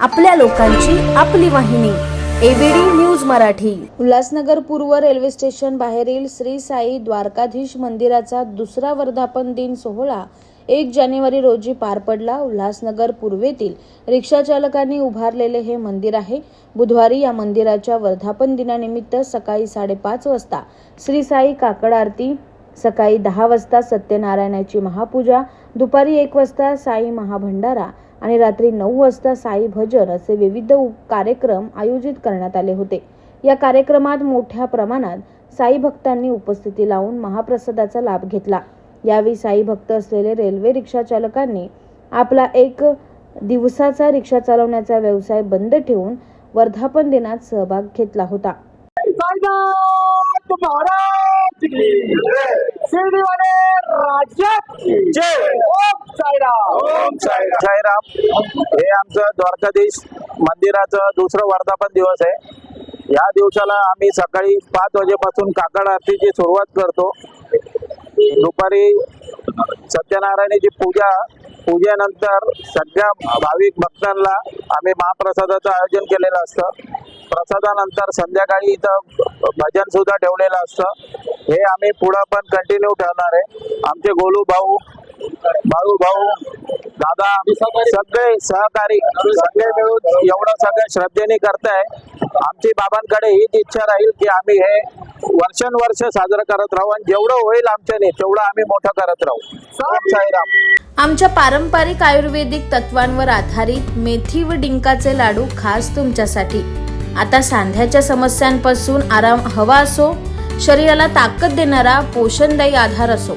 आपल्या लोकांची आपली वाहिनी एबीडी न्यूज मराठी. उल्हासनगर पूर्व रेल्वे स्टेशन बाहेरील श्री साई द्वारकाधीश मंदिराचा दुसरा वर्धापन दिन सोहळा एक जानेवारी रोजी पार पडला. उल्हासनगर पूर्वेतील रिक्षा चालकांनी उभारलेले हे मंदिर आहे. बुधवारी या मंदिराच्या वर्धापन दिनानिमित्त सकाळी साडेपाच वाजता श्री साई काकड आरती सकाळी दहा वाजता सत्यनारायणाची महापूजा दुपारी एक वाजता साई महाभंडारा आणि रात्री नऊ वाजता साई भजन असे विविध कार्यक्रम आयोजित करण्यात आले होते. या कार्यक्रमात मोठ्या प्रमाणात साई भक्तांनी उपस्थिती लावून महाप्रसादाचा लाभ घेतला. यावेळी साई भक्त असलेले रेल्वे रिक्षा चालकांनी आपला एक दिवसाचा रिक्षा चालवण्याचा व्यवसाय बंद ठेवून वर्धापन दिनात सहभाग घेतला होता. राज्यात जय. साईराम. हे आमचं द्वारकाधीश मंदिराचं दुसरं वर्धापन दिवस आहे. या दिवसाला आम्ही सकाळी पाच वाजेपासून काकड आरतीची सुरुवात करतो. दुपारी सत्यनारायणाची पूजा पूजेनंतर सगळ्या भाविक भक्तांना आम्ही महाप्रसादाचं आयोजन केलेलं असतं. प्रसादानंतर संध्याकाळी इथं भजन सुद्धा ठेवलेलं असतं. हे आम्ही पुढं पण कंटिन्यू ठेवणार आहे. आमचे गोलू भाऊ भाऊ भाऊ दादा सगळे सहकारी सगळे मिळून एवढं सगळं श्रद्धेने करताय. आमची बाबांकडे हीच इच्छा राहील की आम्ही हे वर्षानुवर्ष साजरं करत राहू आणि जेवढं होईल आमच्याने तेवढं आम्ही मोठं करत राहू. साईराम. आमच्या पारंपरिक आयुर्वेदिक तत्वांवर आधारित मेथी व डिंकाचे लाडू खास तुमच्यासाठी. आता सांध्याच्या समस्यांपासून आराम हवा असो शरीराला ताकद देणारा पोषणदायी आधार असो.